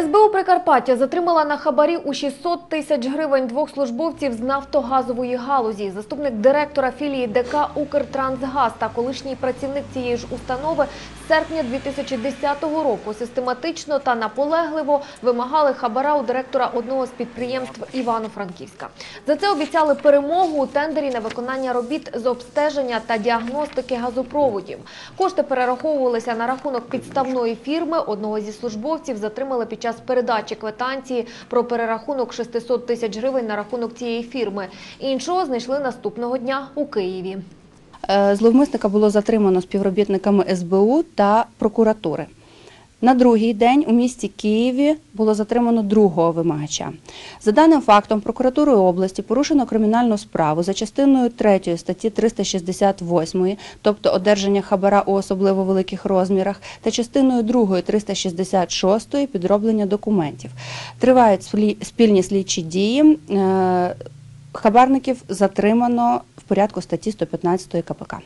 СБУ Прикарпаття затримала на хабарі у 600 тисяч гривень двох службовців з нафтогазової галузі. Заступник директора філії ДК «Укртрансгаз» та колишній працівник цієї ж установи з серпня 2010 року систематично та наполегливо вимагали хабара у директора одного з підприємств Івано-Франківська. За це обіцяли перемогу у тендері на виконання робіт з обстеження та діагностики газопроводів. Кошти перераховувалися на рахунок підставної фірми. Одного зі службовців затримали під час передачі квитанції про перерахунок 600 тисяч гривень на рахунок цієї фірми. Іншого знайшли наступного дня у Києві. Е, Зловмисника було затримано співробітниками СБУ та прокуратури. На другий день у місті Києві було затримано другого вимагача. За даним фактом, прокуратурою області порушено кримінальну справу за частиною 3 статті 368, тобто одержання хабара у особливо великих розмірах, та частиною 2 366 підроблення документів. Тривають спільні слідчі дії. Е, Хабарників затримано в порядку статті 115 КПК.